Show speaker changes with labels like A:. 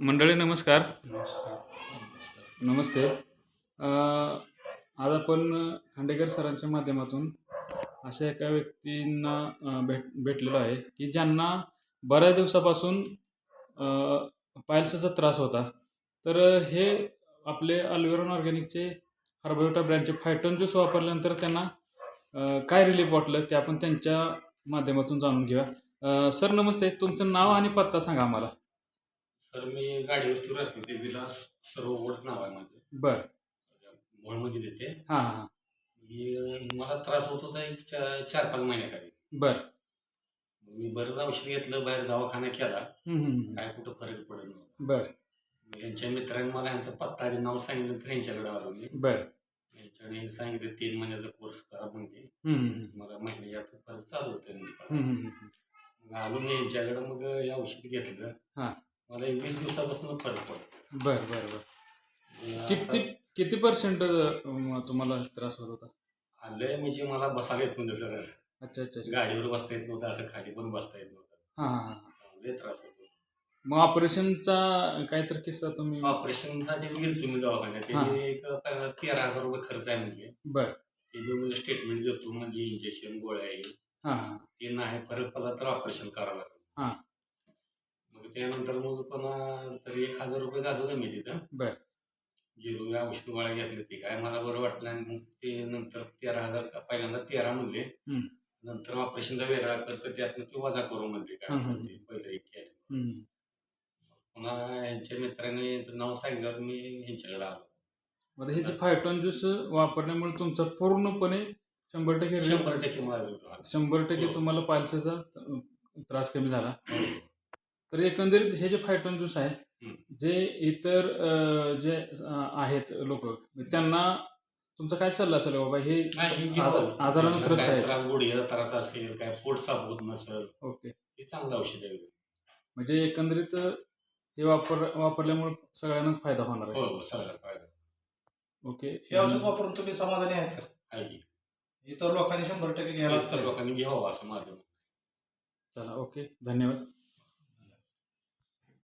A: मंडळी नमस्कार. नमस्ते. आज आपण खांडेकर सरांच्या माध्यमातून अशा एका व्यक्तींना भेट भेटलेलो आहे की ज्यांना बऱ्याच दिवसापासून पायल्सचा त्रास होता. तर हे आपले अल्वेरॉन ऑर्गॅनिकचे हर्बोटा ब्रँडचे फायटोन ज्यूस वापरल्यानंतर त्यांना काय रिलीफ वाटलं ते आपण त्यांच्या माध्यमातून जाणून घेऊया. सर नमस्ते. तुमचं नाव आणि पत्ता सांगा आम्हाला.
B: तर मी गाडी वस्तू राहते ते विलास सरोवर नाव आहे माझं
A: बरं
B: मोळमध्ये देते
A: हां हां.
B: मी मला त्रास होत होता एक चा- चार पाच महिन्याखाली.
A: बरं.
B: मी बरंच औषध घेतलं बाहेर दवाखाना केला.
A: हम्म, हम्म, हम्म.
B: काय कुठं फरक पडत नव्हता.
A: बरं.
B: यांच्या मित्रांनी मला यांचा पत्ता आणि नाव सांगितलं तर यांच्याकडे आलो मी.
A: बरं.
B: यांच्याकडे सांगितलं तीन महिन्याचा कोर्स करा म्हणजे
A: हम्म, हम्म,
B: मला महिन्यात परत चालू होतं
A: हम्म, हम्म, हम्म.
B: मग आलो मी यांच्याकडे मग हे औषध घेतलं.
A: हां.
B: मला एक वीस दिवसापासून फरक पडतो.
A: बरं बरं बरं. किती किती पर्सेंट तुम्हाला त्रास होत होता?
B: आलंय म्हणजे मला बसायला येत नव्हतं सर
A: अच्छा अच्छा अच्छा.
B: गाडीवर बसता येत नव्हतं असं खाली पण बसता येत नव्हतं.
A: हां हां हां.
B: लय त्रास होतो.
A: मग ऑपरेशनचा काहीतरी किस्सा तुम्ही
B: ऑपरेशनसाठी गेलो तुम्ही दवाखान्यात.
A: हा.
B: ते एक तेरा हजार रुपये खर्च आहे म्हणजे.
A: बरं.
B: ते मी म्हणजे स्टेटमेंट देतो म्हणजे इंजेक्शन गोळ्या आहे
A: हां हां.
B: ते नाही फरक पडला तर ऑपरेशन करावं लागतं
A: हा.
B: मग त्यानंतर मग पुन्हा तरी एक हजार रुपये घालवलं मी तिथं
A: बरं.
B: गेलो या औषध गोळ्या घेतल्या ते काय मला बरं वाटलं आणि मग ते नंतर तेरा हजार का- पहिल्यांदा तेरा म्हणले
A: हम्म.
B: नंतर ऑपरेशनचा वेगळा खर्च त्यातनं ते वजा करू म्हणले काय
A: हम्म,
B: असेल ते पहिलं एक केलं
A: हम्म.
B: पुन्हा यांच्या मित्राने यांचं नाव सांगितलं मी यांच्याकडे आलो
A: बरं हे जे फायटॉन ज्यूस वापरल्यामुळे तुमचा पूर्णपणे शंभर टक्के
B: शंभर टक्के मला.
A: शंभर टक्के
B: हो.
A: तुम्हाला पायल्सचा त्रास कमी झाला तर एकंदरीत हे जे फायटॉन ज्यूस आहे. जे इतर जे आहेत लोक त्यांना तुमचा काय सल्ला असेल बाबा? हे
B: हे
A: आजारानं त्रस्त आहे
B: त्रास गुडघ्याचा त्रास असेल काय पोट साफ होत नसेल
A: ओके.
B: हे चांगलं औषध आहे.
A: म्हणजे एकंदरीत हे वापर वापरल्यामुळे सगळ्यांनाच फायदा होणार आहे.
B: हो हो फायदा
A: ओके.
C: हे औषध वापरून तुम्ही समाधानी आहेत का?
B: आहे.
C: इतर लोकांनी शंभर टक्के घ्यायला
B: इतर लोकांनी घ्यावं असं माझं
A: चला ओके. धन्यवाद.